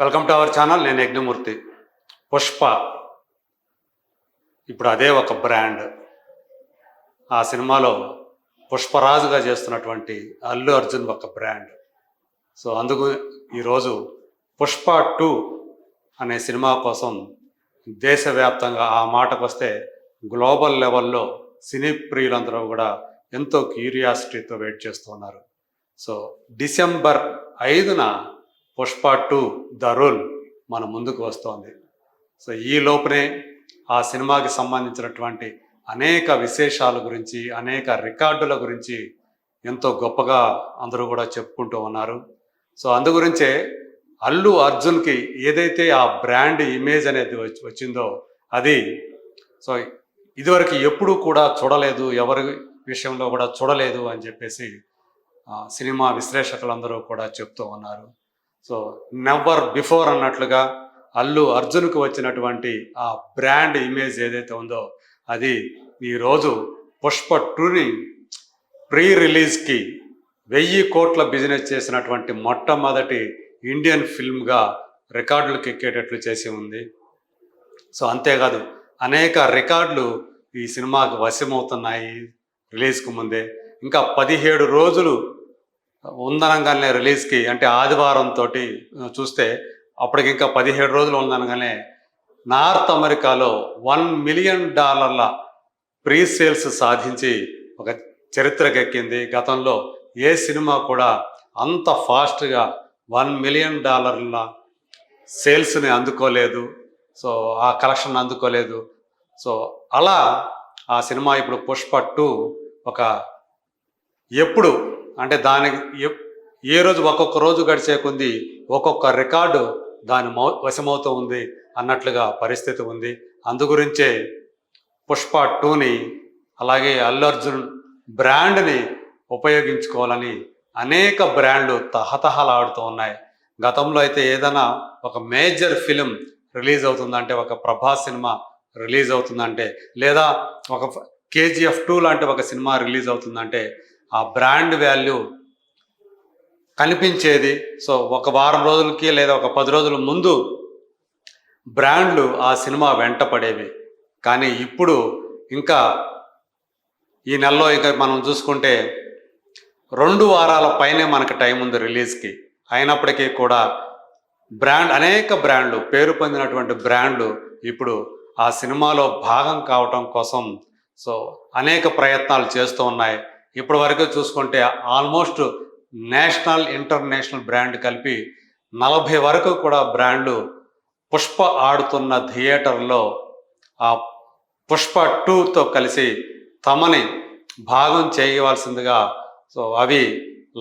Welcome to our channel నేను యజ్ఞమూర్తి. పుష్ప. ఇప్పుడు అదే ఒక బ్రాండ్ ఆ సినిమాలో పుష్పరాజుగా చేస్తున్నటువంటి అల్లు అర్జున్ ఒక బ్రాండ్ సో అందుకు ఈరోజు పుష్ప టూ అనే సినిమా కోసం దేశవ్యాప్తంగా ఆ మాటకు వస్తే గ్లోబల్ లెవెల్లో సినీ ప్రియులందరూ కూడా ఎంతో క్యూరియాసిటీతో వెయిట్ చేస్తున్నారు సో డిసెంబర్ ఐదున పుష్ప టూ ద రూల్ మన ముందుకు వస్తోంది. సో ఈ లోపనే ఆ సినిమాకి సంబంధించినటువంటి అనేక విశేషాల గురించి అనేక రికార్డుల గురించి ఎంతో గొప్పగా అందరూ కూడా చెప్పుకుంటూ ఉన్నారు. సో అందు గురించే అల్లు అర్జున్కి ఏదైతే ఆ బ్రాండ్ ఇమేజ్ అనేది వచ్చి- వచ్చిందో అది సో ఇదివరకు ఎప్పుడూ కూడా చూడలేదు ఎవరి విషయంలో కూడా చూడలేదు అని చెప్పేసి సినిమా విశ్లేషకులందరూ కూడా చెప్తూ ఉన్నారు. సో నెవర్ బిఫోర్ అన్నట్లుగా అల్లు అర్జున్కు వచ్చినటువంటి ఆ బ్రాండ్ ఇమేజ్ ఏదైతే ఉందో అది ఈరోజు పుష్ప టూని ప్రీ రిలీజ్కి వెయ్యి కోట్ల బిజినెస్ చేసినటువంటి మొట్టమొదటి ఇండియన్ ఫిల్మ్గా రికార్డులకు ఎక్కేటట్లు చేసి ఉంది. సో అంతేకాదు అనేక రికార్డులు ఈ సినిమాకు వశమవుతున్నాయి రిలీజ్కు ముందే. ఇంకా పదిహేడు రోజులు ఉందనగానే రిలీజ్కి అంటే ఆదివారం తోటి చూస్తే అప్పటికి ఇంకా పదిహేడు రోజులు ఉందనగానే నార్త్ అమెరికాలో వన్ మిలియన్ డాలర్ల ప్రీ సేల్స్ సాధించి ఒక చరిత్రకెక్కింది. గతంలో ఏ సినిమా కూడా అంత ఫాస్ట్గా వన్ మిలియన్ డాలర్ల సేల్స్ని అందుకోలేదు. సో ఆ కలెక్షన్ అందుకోలేదు. సో అలా ఆ సినిమా ఇప్పుడు పుష్ప టూ ఒక ఎప్పుడు అంటే దానికి ఏ రోజు ఒక్కొక్క రోజు గడిచే కొంది ఒక్కొక్క రికార్డు దాని మౌ వశమవుతూ ఉంది అన్నట్లుగా పరిస్థితి ఉంది. అందుగురించే పుష్ప టూని అలాగే అల్లు అర్జున్ బ్రాండ్ని ఉపయోగించుకోవాలని అనేక బ్రాండ్లు తహతహలాడుతూ ఉన్నాయి. గతంలో అయితే ఏదైనా ఒక మేజర్ ఫిలిం రిలీజ్ అవుతుందంటే ఒక ప్రభాస్ సినిమా రిలీజ్ అవుతుందంటే లేదా ఒక కేజీఎఫ్ టూ లాంటి ఒక సినిమా రిలీజ్ అవుతుందంటే ఆ బ్రాండ్ వాల్యూ కనిపించేది. సో ఒక వారం రోజులకి లేదా ఒక పది రోజుల ముందు బ్రాండ్లు ఆ సినిమా వెంట పడేవి. కానీ ఇప్పుడు ఇంకా ఈ నెలలో ఇక మనం చూసుకుంటే రెండు వారాల పైనే మనకు టైం ఉంది రిలీజ్కి. అయినప్పటికీ కూడా బ్రాండ్ అనేక బ్రాండ్లు పేరు పొందినటువంటి బ్రాండ్లు ఇప్పుడు ఆ సినిమాలో భాగం కావటం కోసం సో అనేక ప్రయత్నాలు చేస్తూ ఉన్నాయి. ఇప్పటి వరకు చూసుకుంటే ఆల్మోస్ట్ నేషనల్ ఇంటర్నేషనల్ బ్రాండ్ కలిపి నలభై వరకు కూడా బ్రాండ్లు పుష్ప ఆడుతున్న థియేటర్లో ఆ పుష్ప టూతో కలిసి తమని భాగం చేయవలసిందిగా సో అవి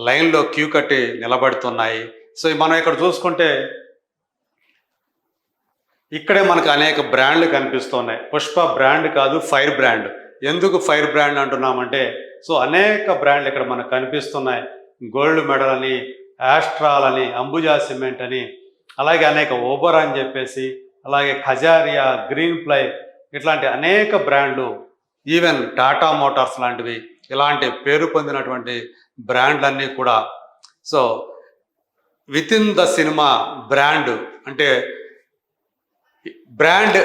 లైన్లో క్యూ కట్టి నిలబడుతున్నాయి. సో మనం ఇక్కడ చూసుకుంటే ఇక్కడే మనకు అనేక బ్రాండ్లు కనిపిస్తున్నాయి. పుష్ప బ్రాండ్ కాదు ఫైర్ బ్రాండ్. ఎందుకు ఫైర్ బ్రాండ్ అంటున్నామంటే సో అనేక బ్రాండ్లు ఇక్కడ మనకు కనిపిస్తున్నాయి. గోల్డ్ మెడల్ అని యాస్ట్రాల్ అని అంబుజా సిమెంట్ అని అలాగే అనేక ఓబర్ అని చెప్పేసి అలాగే ఖజారియా గ్రీన్ ప్లై ఇట్లాంటి అనేక బ్రాండ్లు ఈవెన్ టాటా మోటార్స్ లాంటివి ఇలాంటి పేరు పొందినటువంటి బ్రాండ్లన్నీ కూడా. So within the cinema brand అంటే బ్రాండ్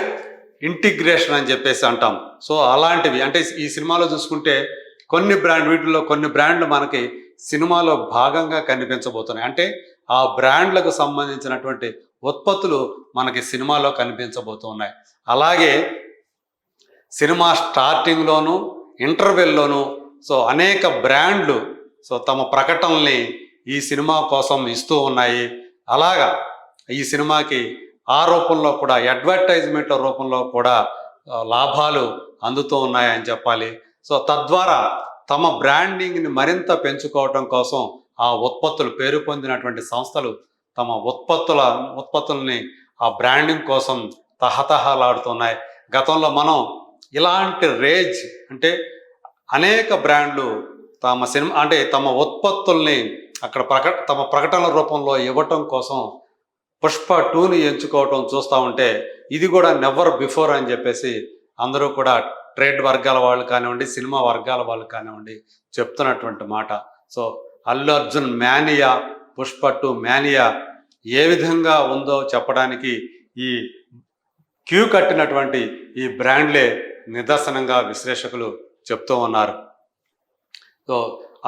ఇంటిగ్రేషన్ అని చెప్పేసి అంటాం. సో అలాంటివి అంటే ఈ సినిమాలో చూసుకుంటే కొన్ని బ్రాండ్ వీటిల్లో కొన్ని బ్రాండ్లు మనకి సినిమాలో భాగంగా కనిపించబోతున్నాయి. అంటే ఆ బ్రాండ్లకు సంబంధించినటువంటి ఉత్పత్తులు మనకి సినిమాలో కనిపించబోతున్నాయి. అలాగే సినిమా స్టార్టింగ్లోను ఇంటర్వెల్లోను సో అనేక బ్రాండ్లు సో తమ ప్రకటనల్ని ఈ సినిమా కోసం ఇస్తూ ఉన్నాయి. అలాగా ఈ సినిమాకి ఆ రూపంలో కూడా అడ్వర్టైజ్మెంట్ల రూపంలో కూడా లాభాలు అందుతూ ఉన్నాయని చెప్పాలి. సో తద్వారా తమ బ్రాండింగ్ని మరింత పెంచుకోవటం కోసం ఆ ఉత్పత్తులు పేరు పొందినటువంటి సంస్థలు తమ ఉత్పత్తుల ఉత్పత్తుల్ని ఆ బ్రాండింగ్ కోసం తహతహలాడుతున్నాయి. గతంలో మనం ఇలాంటి రేజ్ అంటే అనేక బ్రాండ్లు తమ సినిమా అంటే తమ ఉత్పత్తుల్ని అక్కడ ప్రకట తమ ప్రకటనల రూపంలో ఇవ్వటం కోసం పుష్ప టూని ఎంచుకోవటం చూస్తూ ఉంటే ఇది కూడా నెవర్ బిఫోర్ అని చెప్పేసి అందరూ కూడా ట్రేడ్ వర్గాల వాళ్ళు కానివ్వండి సినిమా వర్గాల వాళ్ళు కానివ్వండి చెప్తున్నటువంటి మాట. So Allu Arjun mania Pushpa two mania ఏ విధంగా ఉందో చెప్పడానికి ఈ క్యూ కట్టినటువంటి ఈ బ్రాండ్లే నిదర్శనంగా విశ్లేషకులు చెప్తూ ఉన్నారు. సో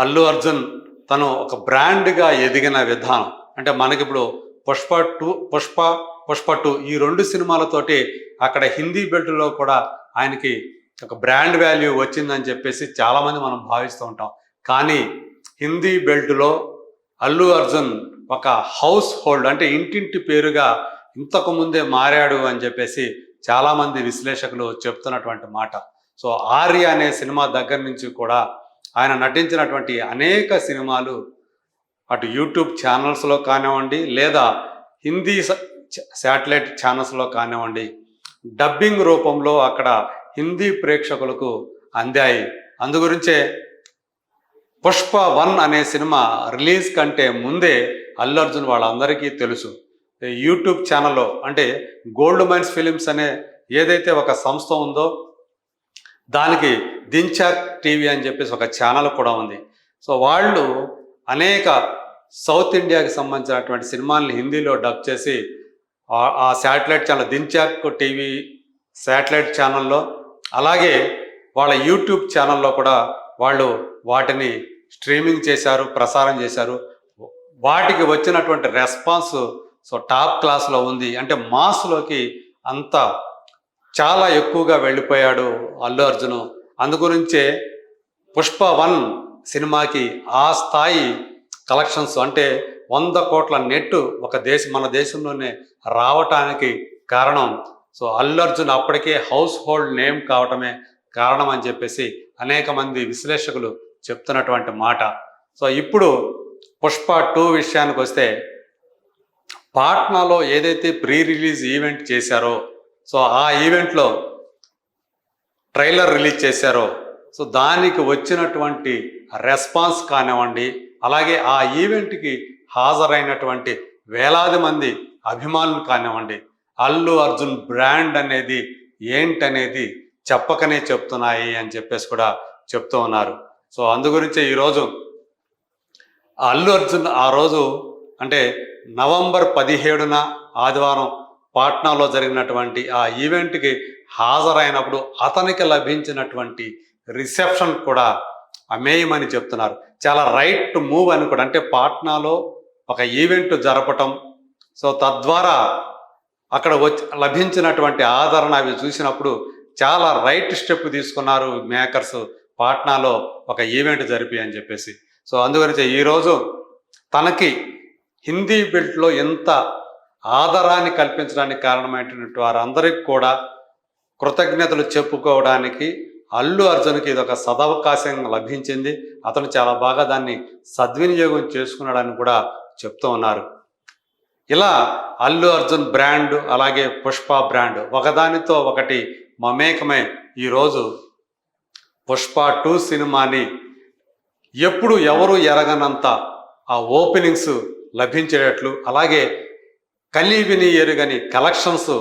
అల్లు అర్జున్ తను ఒక బ్రాండ్గా ఎదిగిన విధానం అంటే మనకిప్పుడు పుష్ప టూ పుష్ప పుష్ప టూ ఈ రెండు సినిమాలతోటి అక్కడ హిందీ బెల్ట్లో కూడా ఆయనకి ఒక బ్రాండ్ వాల్యూ వచ్చిందని చెప్పేసి చాలామంది మనం భావిస్తూ ఉంటాం. కానీ హిందీ బెల్ట్లో అల్లు అర్జున్ ఒక హౌస్ హోల్డ్ అంటే ఇంటింటి పేరుగా ఇంతకు ముందే మారాడు అని చెప్పేసి చాలామంది విశ్లేషకులు చెప్తున్నటువంటి మాట. సో ఆర్య అనే సినిమా దగ్గర నుంచి కూడా ఆయన నటించినటువంటి అనేక సినిమాలు అటు యూట్యూబ్ ఛానల్స్లో కానివ్వండి లేదా హిందీ శాటిలైట్ ఛానల్స్లో కానివ్వండి డబ్బింగ్ రూపంలో అక్కడ హిందీ ప్రేక్షకులకు అందాయి. అందుగురించే పుష్ప వన్ అనే సినిమా రిలీజ్ కంటే ముందే అల్లు అర్జున్ వాళ్ళందరికీ తెలుసు. యూట్యూబ్ ఛానల్లో అంటే గోల్డ్ మైన్స్ ఫిలిమ్స్ అనే ఏదైతే ఒక సంస్థ ఉందో దానికి దించాక్ టీవీ అని చెప్పేసి ఒక ఛానల్ కూడా ఉంది. సో వాళ్ళు అనేక సౌత్ ఇండియాకి సంబంధించినటువంటి సినిమాల్ని హిందీలో డబ్ చేసి ఆ- శాటిలైట్ ఛానల్ దించాక్ టీవీ శాటిలైట్ ఛానల్లో అలాగే వాళ్ళ యూట్యూబ్ ఛానల్లో కూడా వాళ్ళు వాటిని స్ట్రీమింగ్ చేశారు ప్రసారం చేశారు. వాటికి వచ్చినటువంటి రెస్పాన్స్ సో టాప్ క్లాస్లో ఉంది. అంటే మాస్లోకి అంత చాలా ఎక్కువగా వెళ్ళిపోయాడు అల్లు అర్జున్. అందుగురించే పుష్ప వన్ సినిమాకి ఆ స్థాయి కలెక్షన్స్ అంటే వంద కోట్ల నెట్ ఒక దేశం మన దేశంలోనే రావటానికి కారణం. సో అల్లు అర్జున్ అప్పటికే హౌస్ హోల్డ్ నేమ్ కావటమే కారణం అని చెప్పేసి అనేక మంది విశ్లేషకులు చెప్తున్నటువంటి మాట. సో ఇప్పుడు పుష్ప టూ విషయానికి వస్తే పాట్నాలో ఏదైతే ప్రీ రిలీజ్ ఈవెంట్ చేశారో సో ఆ ఈవెంట్లో ట్రైలర్ రిలీజ్ చేశారో సో దానికి వచ్చినటువంటి రెస్పాన్స్ కానివ్వండి అలాగే ఆ ఈవెంట్కి హాజరైనటువంటి వేలాది మంది అభిమానులు కానివ్వండి అల్లు అర్జున్ బ్రాండ్ అనేది ఏంటనేది చెప్పకనే చెప్తున్నాయి అని చెప్పేసి కూడా చెప్తూ ఉన్నారు. సో అందుగురించి ఈరోజు అల్లు అర్జున్ ఆ రోజు అంటే నవంబర్ పదిహేడున ఆదివారం పాట్నాలో జరిగినటువంటి ఆ ఈవెంట్కి హాజరైనప్పుడు అతనికి లభించినటువంటి రిసెప్షన్ కూడా అమేయమని చెప్తున్నారు. చాలా రైట్ మూవ్ అని కూడా. అంటే పాట్నాలో ఒక ఈవెంట్ జరపటం. సో తద్వారా అక్కడ వచ్చి లభించినటువంటి ఆదరణ అవి చూసినప్పుడు చాలా రైట్ స్టెప్ తీసుకున్నారు మేకర్స్. పాట్నాలో ఒక ఈవెంట్ జరిపి అని చెప్పేసి. సో అందుగురించి ఈరోజు తనకి హిందీ బెల్ట్లో ఎంత ఆదరాన్ని కల్పించడానికి కారణమైనటువంటి వారందరికీ కూడా కృతజ్ఞతలు చెప్పుకోవడానికి అల్లు అర్జున్కి ఇది ఒక సదవకాశం లభించింది. అతను చాలా బాగా దాన్ని సద్వినియోగం చేసుకున్నాడని కూడా చెప్తూ ఉన్నారు. ఇలా అల్లు అర్జున్ బ్రాండ్ అలాగే పుష్ప బ్రాండ్ ఒకదానితో ఒకటి మమేకమే ఈరోజు పుష్ప టూ సినిమాని ఎప్పుడు ఎవరు ఎరగనంత ఆ ఓపెనింగ్స్ లభించేటట్లు అలాగే కలివిని ఎరుగని కలెక్షన్స్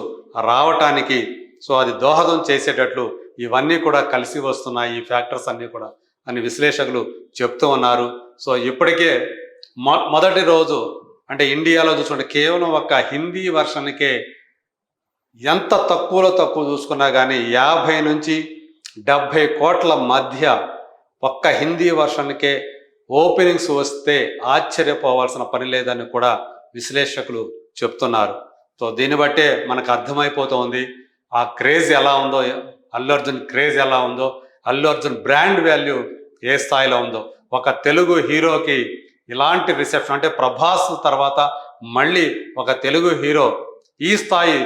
రావటానికి సో అది దోహదం చేసేటట్లు ఇవన్నీ కూడా కలిసి వస్తున్నాయి ఈ ఫ్యాక్టర్స్ అన్నీ కూడా అని విశ్లేషకులు చెప్తూ ఉన్నారు. సో ఇప్పటికే మొ మొదటి రోజు అంటే ఇండియాలో చూసుకుంటే కేవలం ఒక హిందీ వర్షన్కే ఎంత తక్కువలో తక్కువ చూసుకున్నా కానీ యాభై నుంచి డెబ్భై కోట్ల మధ్య ఒక్క హిందీ వర్షన్కే ఓపెనింగ్స్ వస్తే ఆశ్చర్యపోవాల్సిన పని లేదని కూడా విశ్లేషకులు చెప్తున్నారు. సో దీన్ని బట్టే మనకు అర్థమైపోతుంది. ఆ క్రేజ్ ఎలా ఉందో అల్లు అర్జున్ క్రేజ్ ఎలా ఉందో అల్లు అర్జున్ బ్రాండ్ వాల్యూ ఏ స్థాయిలో ఉందో ఒక తెలుగు హీరోకి ఇలాంటి రిసెప్షన్ అంటే ప్రభాస్ తర్వాత మళ్ళీ ఒక తెలుగు హీరో ఈ స్థాయి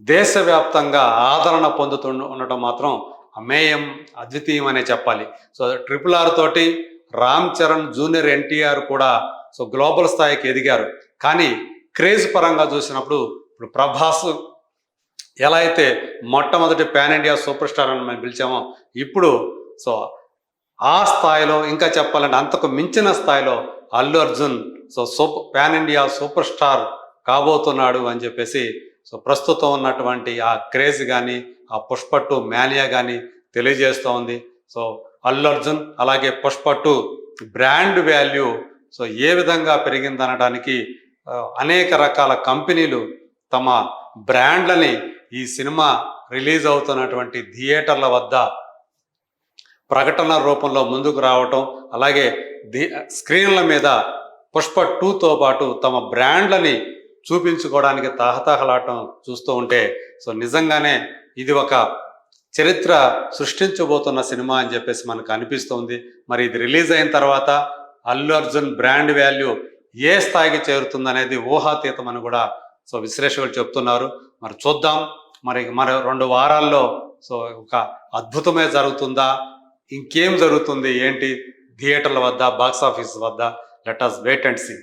దేశవ్యాప్తంగా ఆదరణ పొందుతు ఉండటం మాత్రం అమేయం అద్వితీయం అనే చెప్పాలి. సో ట్రిపుల్ ఆర్ తోటి రామ్ చరణ్ జూనియర్ ఎన్టీఆర్ కూడా సో గ్లోబల్ స్థాయికి ఎదిగారు. కానీ క్రేజ్ పరంగా చూసినప్పుడు ఇప్పుడు ప్రభాస్ ఎలా అయితే మొట్టమొదటి పాన్ ఇండియా సూపర్ స్టార్ అని మేము పిలిచామో ఇప్పుడు సో ఆ స్థాయిలో ఇంకా చెప్పాలంటే అంతకు మించిన స్థాయిలో Allu Arjun so super pan India super star కాబోతున్నాడు అని చెప్పేసి సో ప్రస్తుతం ఉన్నటువంటి ఆ క్రేజ్ కానీ ఆ పుష్ప టూ మేనియా కానీ తెలియజేస్తూ ఉంది. సో అల్లు అర్జున్ అలాగే Pushpa two brand value so ఏ విధంగా పెరిగిందనడానికి అనేక రకాల కంపెనీలు తమ బ్రాండ్లని ఈ సినిమా రిలీజ్ అవుతున్నటువంటి థియేటర్ల వద్ద ప్రకటన రూపంలో ముందుకు రావటం అలాగే ది స్క్రీన్ల మీద పుష్ప టూతో పాటు తమ బ్రాండ్లని చూపించుకోవడానికి తహతహలాటం చూస్తూ ఉంటే సో నిజంగానే ఇది ఒక చరిత్ర సృష్టించబోతున్న సినిమా అని చెప్పేసి మనకు అనిపిస్తుంది. మరి ఇది రిలీజ్ అయిన తర్వాత అల్లు అర్జున్ బ్రాండ్ వాల్యూ ఏ స్థాయికి చేరుతుందనేది ఊహాతీతం అని కూడా సో విశ్లేషకులు చెప్తున్నారు. మరి చూద్దాం. మరి మరి రెండు వారాల్లో సో ఒక అద్భుతమే జరుగుతుందా? ఇంకేం జరుగుతుంది? ఏంటి? థియేటర్ల వద్ద బాక్స్ ఆఫీస్ వద్ద let us wait and see